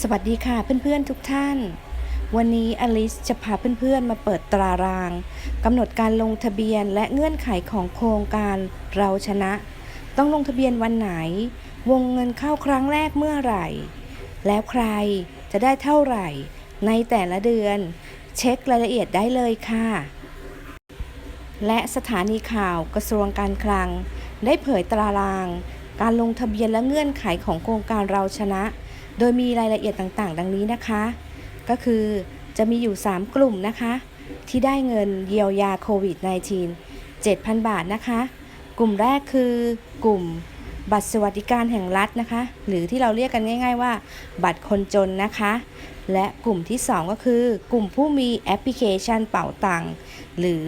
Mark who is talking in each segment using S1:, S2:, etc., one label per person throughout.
S1: สวัสดีค่ะเพื่อนๆทุกท่าน วันนี้อลิสจะพาเพื่อนๆมาเปิดตรารางกำหนดการลงทะเบียนและเงื่อนไขของโครงการเราชนะ ต้องลงทะเบียนวันไหน วงเงินเข้าครั้งแรกเมื่อไหร่ แล้วใครจะได้เท่าไหร่ ในแต่ละเดือน เช็ครายละเอียดได้เลยค่ะ และสถานีข่าวกระทรวงการคลัง ได้เผยตราราง การลงทะเบียนและเงื่อนไขของโครงการเราชนะ โดยมีรายละเอียดต่างๆ ดังนี้นะคะ ก็คือจะมีอยู่ 3 กลุ่มนะคะ ที่ได้เงินเยียวยาโควิด -19 7,000 บาทนะคะ กลุ่มแรกคือกลุ่มบัตรสวัสดิการแห่งรัฐนะคะ หรือที่เราเรียกกันง่าย ๆ ว่า บัตรคนจนนะคะ และกลุ่มที่ 2 ก็คือ กลุ่มผู้มีแอปพลิเคชันเป๋าตังหรือ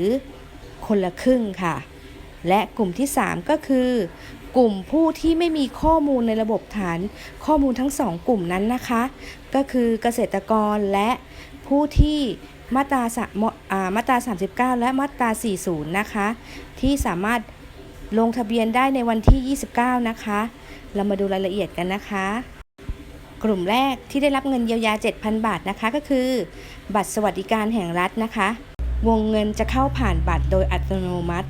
S1: คนละครึ่งค่ะ และกลุ่มที่ 3 ก็คือ กลุ่มผู้ที่ไม่มีข้อมูลในระบบฐานข้อมูลทั้งสองกลุ่มนั้นนะคะ ก็คือเกษตรกรและผู้ที่มาตราสะมามาตรา 39 และมาตรา 40 นะคะ ที่สามารถลงทะเบียนได้ในวันที่ 29 นะคะ เรามาดูรายละเอียดกันนะคะ กลุ่มแรกที่ได้รับเงินเยียวยา 7,000 บาทนะคะ ก็คือ บัตรสวัสดิการแห่งรัฐนะคะ วงเงินจะเข้าผ่านบัตรโดยอัตโนมัติ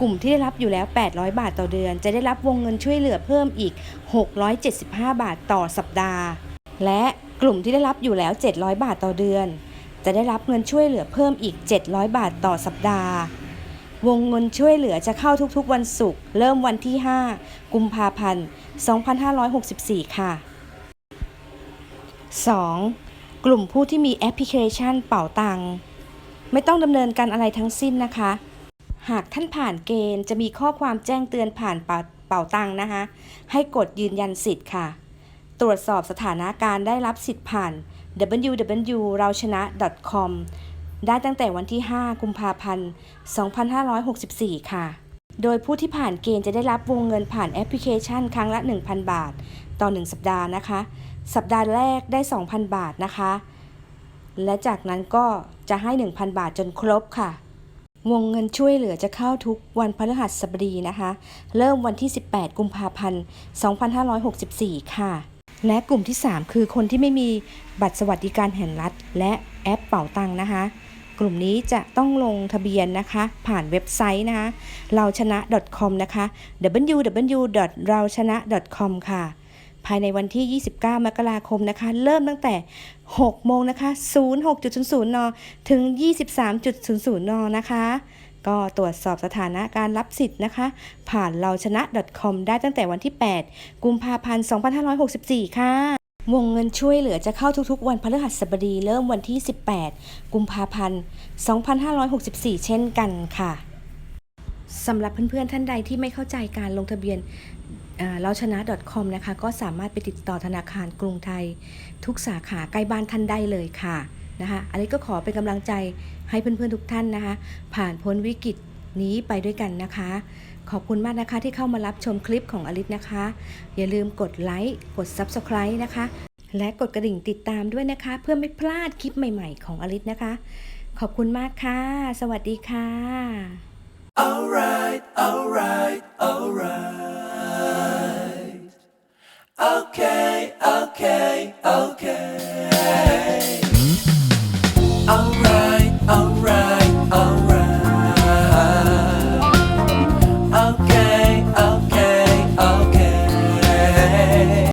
S1: กลุ่มที่ได้รับอยู่แล้ว 800 บาทต่อเดือน จะได้รับวงเงินช่วยเหลือเพิ่มอีก 675 บาทต่อสัปดาห์ และกลุ่มที่ได้รับอยู่แล้ว 700 บาทต่อเดือน จะได้รับเงินช่วยเหลือเพิ่มอีก 700 บาทต่อสัปดาห์ วงเงินช่วยเหลือจะเข้าทุกๆวันศุกร์เริ่มวันที่ 5 กุมภาพันธ์ 2564 ค่ะ 2. กลุ่มผู้ที่มีแอปพลิเคชันเป่าตังค์ไม่ต้องดำเนินการอะไรทั้งสิ้นนะคะ หากท่านผ่านเกณฑ์จะมีข้อความแจ้งเตือนผ่านเป่าตังนะคะ ให้กดยืนยันสิทธิ์ค่ะ ตรวจสอบสถานะการได้รับสิทธิ์ผ่าน www เราชนะ .com ได้ตั้งแต่วันที่ 5 กุมภาพันธ์ 2564 ค่ะ โดยผู้ที่ผ่านเกณฑ์จะได้รับวงเงินผ่านแอปพลิเคชันครั้งละ 1,000 บาท ต่อ 1 สัปดาห์นะคะ สัปดาห์แรกได้ 2,000 บาทนะคะ และจากนั้นก็จะให้ 1,000 บาทจนครบค่ะ วงเงินช่วยเหลือจะเข้าทุกวันพฤหัสบดีนะคะ เริ่มวันที่ 18 กุมภาพันธ์ 2564 ค่ะ และกลุ่มที่ 3 คือคนที่ไม่มีบัตรสวัสดิการแห่งรัฐ และแอปเป่าตังนะคะ กลุ่มนี้จะต้องลงทะเบียนนะคะ ผ่านเว็บไซต์นะคะ เราชนะ .com นะคะ www เราชนะ .com ค่ะ ภายในวันที่ 29 มกราคมนะคะ เริ่มตั้งแต่ 6 โมงนะคะ 06.00 น ถึง 23.00 น นะคะก็ตรวจสอบสถานะการรับสิทธิ์นะคะ ผ่านเราชนะ .com ได้ตั้งแต่วันที่ 8 กุมภาพันธ์ 2564 ค่ะ วงเงินช่วยเหลือจะเข้าทุกๆ วันพฤหัสบดีเริ่มวันที่ 18 กุมภาพันธ์ 2564 เช่นกันค่ะ สำหรับเพื่อนๆท่านใดที่ไม่เข้าใจการลงทะเบียน เราชนะ .com นะคะก็สามารถไปติดต่อธนาคารกรุงไทย ทุกสาขาใกล้บ้านท่านได้เลยค่ะนะคะอันนี้ก็ขอเป็นกำลังใจให้เพื่อนๆทุกท่านนะคะ ผ่านพ้นวิกฤตนี้ไปด้วยกันนะคะ ขอบคุณมากนะคะที่เข้ามารับชมคลิปของอลิสนะคะ อย่าลืมกดไลค์กด Subscribe นะคะ และกดกระดิ่งติดตามด้วยนะคะ เพื่อไม่พลาดคลิปใหม่ๆของอลิสนะคะ ขอบคุณมากค่ะ สวัสดีค่ะ
S2: Alright, alright, alright.